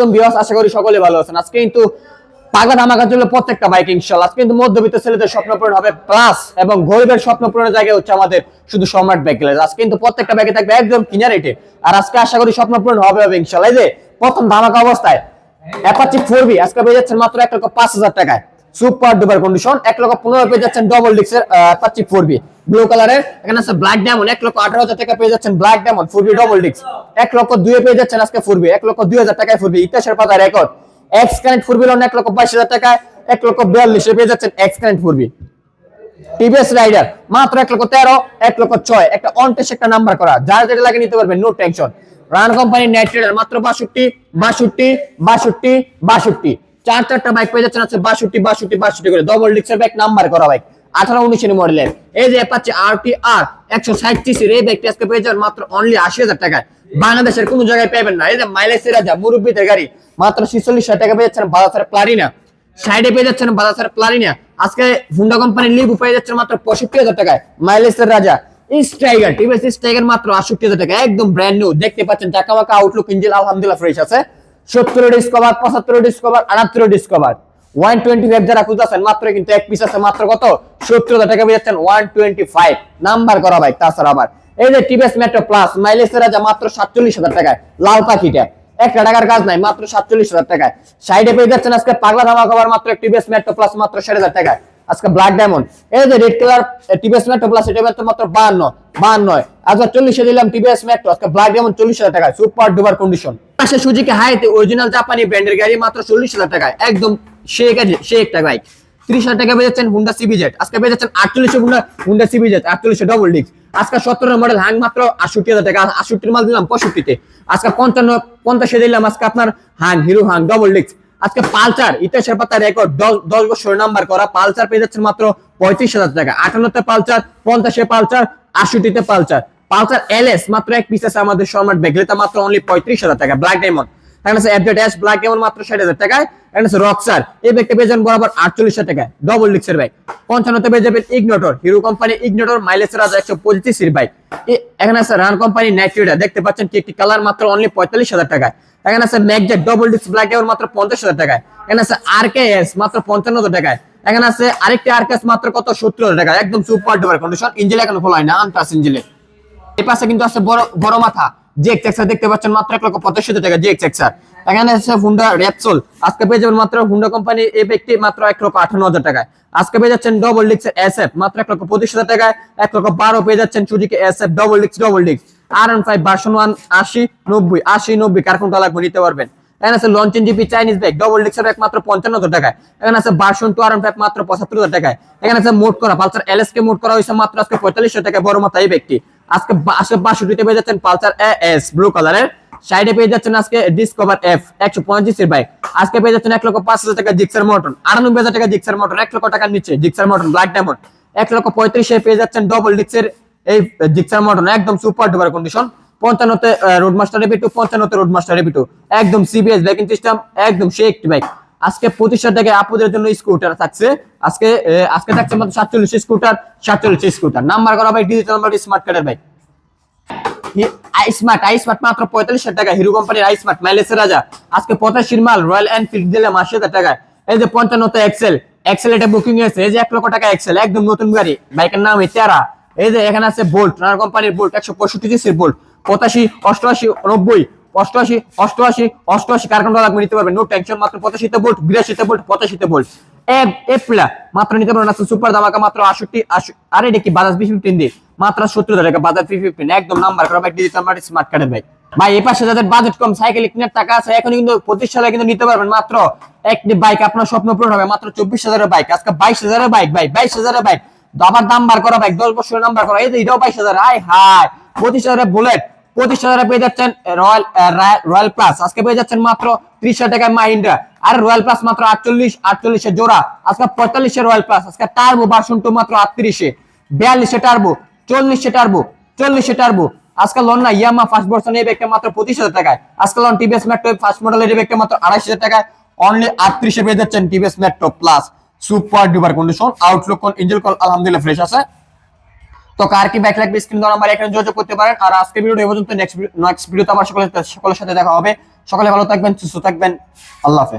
আলাইকুম বিয়াস আশা করি সকলে ভালো আছেন। আজকে কিন্তু পাগলা ধামাকা জন্য প্রত্যেকটা বাইক ইনশাল্লাহ আজকে কিন্তু মধ্যবিত্ত ছেলেদের স্বপ্ন পূরণ হবে প্লাস এবং গরিবের স্বপ্ন পূরণের জায়গায় হচ্ছে আমাদের শুধু সম্রাট ব্যাগ গ্লাস আজকে কিন্তু প্রত্যেকটা ব্যাগে থাকবে একদম কিনা রেটে আর আজকে আশা করি স্বপ্ন পূরণ হবে হবে ইনশাল্লাহ যে, প্রথম ধামাকা অবস্থায় অ্যাপাচি ফোর বি আজকে পেয়ে যাচ্ছেন মাত্র এক লক্ষ পাঁচ হাজার টাকায়। সুপার ডুপার কন্ডিশন, এক লক্ষ পনেরো পেয়ে যাচ্ছেন ডবল ডিক্সের অ্যাপাচি ফোর বি ব্লু কালারের এখানে আছে ব্ল্যাক ডায়মন্ড এক লক্ষ আঠারো হাজার টাকা পেয়ে যাচ্ছেন black diamond four B double ডিক্স এক লক্ষ দুই পেয়ে যাচ্ছেন আজকে ফোর বি এক লক্ষ দুই হাজার টাকায় ফোর বি ইতিহাসের পাতা record X connect four B loan এক লক্ষ বাইশ হাজার টাকায়, এক লক্ষ বিয়াল্লিশে পেয়ে যাচ্ছেন X connect four B TVS Raider মাত্র এক লক্ষ তেরো, এক লক্ষ ছয়। একটা অনটেস একটা নাম্বার করা, যার যেটা লাগে নিতে পারবেন no tension run company net মাত্র বাষট্টি বাষট্টি বাষট্টি বাষট্টি। চার চারটা বাইক পেয়ে যাচ্ছেন আছে বাষট্টি বাষট্টি বাষট্টি করে। ডবল ডিক্সের বাইক নাম্বার করা বাইক আঠারো উনিশের মডেলের এই যে পাচ্ছে আর টি আর একশো ষাট সিসির এই বাইকটি আজকে পেয়ে যাবেন মাত্র অনলি আশি হাজার টাকায়। বাংলাদেশের কোনো জায়গায় পাবেন না। এই যে মাইলেজের রাজা, মুরব্বীদের গাড়ি, মাত্র ছিচল্লিশ হাজার টাকা পেয়ে যাচ্ছেন বাজার প্লারিনা সাইডে পেয়ে যাচ্ছেন বাজার প্লারিনা আজকে হুন্ডা কোম্পানির লিভ পেয়ে যাচ্ছেন মাত্র পঁয়ষট্টি হাজার টাকায়। মাইলেজের রাজা স্ট্রাইগার টিভিএস স্ট্রাইগার মাত্র আটষট্টি হাজার টাকা একদম ব্র্যান্ড নিউ দেখতে পাচ্ছেন চাকামাকা আউটলুক ইঞ্জিন আলহামদুলিল্লাহ ফ্রেশ আছে। সত্তর ডিসকভার পঁচাত্তর ডিসকভার আটাত্তর ডিসকভার ওয়ান টোয়েন্টি ফাইভ যারা খুঁজতেছেন মাত্র কিন্তু এক পিস আছে, মাত্র কত? সত্তর হাজার টাকা পেয়ে যাচ্ছেন ওয়ান টোয়েন্টি ফাইভ নাম্বার করা বাইক তাছাড়া আবার। এই যে টিভিএস মেট্রো প্লাস মাইলেজের রাজা মাত্র সাতচল্লিশ হাজার টাকায় লাল পাখিটা। একটা টাকার কাজ নাই, মাত্র সাতচল্লিশ হাজার টাকায়। সাইডে পেয়ে যাচ্ছেন আজকে পাগলা ধামা কভার মাত্র টিভিএস মেট্রো প্লাস মাত্র ষাট হাজার টাকায়। আজকে ব্ল্যাক ডায়মন্ড এই যে red colour TVS Metro Plus এটা মাত্র বাহান্ন বাহান্ন আজকে চল্লিশে দিলাম টিভিএস মেট্রো আজকে ব্ল্যাক ডায়মন্ড চল্লিশ হাজার টাকায় সুপার ডুবার কন্ডিশন পাশে সুজুকি হাইতে অরিজিনাল জাপানি ব্র্যান্ডের গাড়ি মাত্র চল্লিশ হাজার টাকায়, একদম সে সে একটা বাইক ত্রিশ হাজার টাকা যাচ্ছেন হুন্ডা সিবিজেট আজকে পেয়ে যাচ্ছেন আটচল্লিশে হুন্ডা হুন্ডা সিবিজেট আটচল্লিশে ডবল ডিস্ক আজকে সত্তর মডেল হ্যাং মাত্র আটষট্টি হাজার টাকা, আটষট্টির মাল দিলাম পঁয়ষট্টিতে। আজকে পঞ্চান্ন, পঞ্চাশে দিলাম আজকে আপনার Hunk Hero Hunk double disc আজকে পালচার ইতিহাসের পাতা রেকর্ড দশ বছর নাম্বার করা পালচার পেয়ে যাচ্ছেন মাত্র পঁয়ত্রিশ হাজার টাকা। আটান্নতে পালচার পঞ্চাশে পালচার আটষট্টিতে পালচার পালচার এল এস মাত্র এক পিস আছে আমাদের সম্রাট বেগলেতা মাত্র অনলি পঁয়ত্রিশ হাজার টাকা ব্ল্যাক ডায়মন্ড ব্ল্যাক মাত্র ষাট হাজার বরাবর আটচল্লিশ হাজার ডবল ইগনোটর হিরো কোম্পানি একশো এখানে আছে রান কোম্পানি দেখতে পাচ্ছেন কি একটি কালার মাত্র অনলি পঁয়তাল্লিশ হাজার টাকায়। এখানে আছে ম্যাকজেট ডবল ডিস্ক ব্ল্যাক ডায়মন্ড মাত্র পঞ্চাশ হাজার টাকায়। এখানে আছে আর কে এস মাত্র পঞ্চান্ন হাজার টাকায়। এখানে আছে আরেকটি আর কে এস মাত্র কত? সত্তর হাজার টাকা একদম সুপার ডুপার কন্ডিশন ইঞ্জিন এখনও খোলা হয় না আনটাস ইঞ্জিনে এই পাশে কিন্তু আছে বড় বড় মাথা। যে এক্সেক্সার দেখতে পাচ্ছেন মাত্র এক লক্ষ পঁচাশি হাজার টাকা যে এক্সেক্সার এখানে আছে হুন্ডা র্যাপসোল আজকে পেয়ে যাবেন মাত্র হুন্ডা কোম্পানি এই ব্যক্তি মাত্র এক লক্ষ আঠান্ন হাজার টাকায়। আজকে পেয়ে যাচ্ছেন ডবল ডিক্স এস এফ মাত্র এক লক্ষ পঁচিশ হাজার টাকায়। এক লক্ষ বারো পেয়ে যাচ্ছেন সুজুকি এস এফ ডবল ডিক্স ডবল ডিক্স আর ফাইভ ওয়ান আশি, নব্বই আশি, নব্বই, কার কোনটা লাগবে নিতে পারবেন। এখানে আছে লঞ্চেন GP Chinese bag double bag মাত্র পঞ্চান্ন হাজার টাকায়। এখানে আছে টু মাত্র পঁচাত্তর হাজার টাকায়। এখানে আছে মোট করা, পালসার এল এস মোট করা হয়েছে মাত্র আজকে পঁয়তাল্লিশ হাজার টাকায়, বড় মাথা এই আজকে আজকে বাষট্টিতে পেয়ে যাচ্ছেন পালসার এস ব্লু কালারের সাইডে পেয়ে যাচ্ছেন আজকে ডিসকভার এফ একশো পঁয়ত্রিশের বাইক আজকে পেয়ে যাচ্ছেন এক লক্ষ পাঁচ হাজার টাকা জিক্সার মটন আটানব্বই হাজার টাকা জিক্সার মটন এক লক্ষ টাকার নিচে জিক্সার মটন ব্ল্যাক ডায়মন্ড এক লক্ষ পঁয়ত্রিশে পেয়ে যাচ্ছেন ডবল ডিক্সের এই জিক্সার মটন একদম সুপার ডুপার কন্ডিশন পঞ্চান্নতে রোড মাস্টার রেপিটু পঞ্চান্নতে রোড মাস্টার রেপিটু একদম সিবিএস ব্যাকিং সিস্টেম একদম সে একটি বাইক আজকে পঁচিশ হাজার টাকায় আপুদের জন্য স্কুটার থাকছে। আজকে আজকে থাকছে মাত্র সাতচল্লিশ স্কুটার সাতচল্লিশ স্কুটার নাম্বার করা বাইক ডিজিটাল নাম্বার স্মার্ট কার্ডের বাইক আইসমার্ট আইসমার্ট মাত্র পঁয়তাল্লিশ টাকা হিরো কোম্পানির আইসমার্ট মাইলেজের রাজা। আজকে পঁচাশির মাল রয়্যাল এনফিল্ড দিলাম আশি হাজার এই যে পঞ্চান্নতে এক্সেল এক্সেল এটা বুকিং হয়েছে এই যে এক লক্ষ টাকা এক্সেল একদম নতুন গাড়ি। বাইকের নাম তেরা এই যে এখানে আছে বোল্ট রানার কোম্পানির বোল্ট একশো পঁয়ষট্টি সিসির বোল্ট পঁচাশি, অষ্টআশি, নব্বই, অষ্টআশি অষ্টআশি অষ্টআশি, কার কোনটা লাগবে নিতে পারবেন? নো টেনশন মাত্র পঁচাশিতে বোল্ট বিরাশিতে বোল্ট পঁচাশিতে বোল্ট মাত্র নিতে পারবেন আছে সুপার দামাকা মাত্র আষট্টি আরে এটা কি বাজাজ ফিফটিন দিয়ে? মাত্র সত্তর হাজার বাজাজ ফিফটিন একদম নাম্বার করা, ভাই ডিজিটাল স্মার্ট কার্ডের ভাই। ভাই, এই পাশে যাদের বাজেট কম সাইকেল কেনার টাকা আছে এখন কিন্তু পঁচিশ সালে কিন্তু নিতে পারবেন, মাত্র একটি বাইক আপনার স্বপ্ন পূরণ হবে, মাত্র চব্বিশ হাজারের বাইক আজকে বাইশ হাজারের বাইক ভাই, বাইশ হাজারের বাইক আবার দাম বার করা বাইক দশ বছরের নাম্বার করা। এই যে এটাও বাইশ হাজার আয় হায়। পঁচিশ হাজারের বুলেট পঁচিশ হাজারে পেয়ে যাচ্ছেন রয়্যাল রয়্যাল প্লাস আজকে পেয়ে যাচ্ছেন মাত্র ত্রিশ টাকায় মাহিন্দ্রা আর রয়্যাল প্লাস মাত্র আটচল্লিশ, আটচল্লিশে জোড়া। আজকে পঁয়তাল্লিশে রয়্যাল প্লাস আজকে টার্বো ভার্সন টু মাত্র আটত্রিশে। বিয়াল্লিশে টার্বো চল্লিশে টার্বো চল্লিশে টার্বো আজকাল লোন না ইয়ামা ফার্স্ট ভার্সন এই ব্যাগটা মাত্র পঁচিশ হাজার টাকায়। আজকাল লোন টিভিএস মেট্রো ফার্স্ট মডেলের এই ব্যাগটা মাত্র আড়াইশ হাজার টাকায়। অনলি আটত্রিশে পেয়ে যাচ্ছেন TVS Metro Plus super duper condition outlook কোন ইঞ্জিন কল আলহামদুলিল্লাহ ফ্রেশ আছে। তো কার কি ব্যাক লাগবে স্ক্রিন আমার এখানে যোগাযোগ করতে পারেন। আর আজকে ভিডিও এই পর্যন্ত নেক্সট নেক্সট ভিডিওতে আবার সকলের সকলের সাথে দেখা হবে। সকলে ভালো থাকবেন, সুস্থ থাকবেন। আল্লাহ হাফেজ।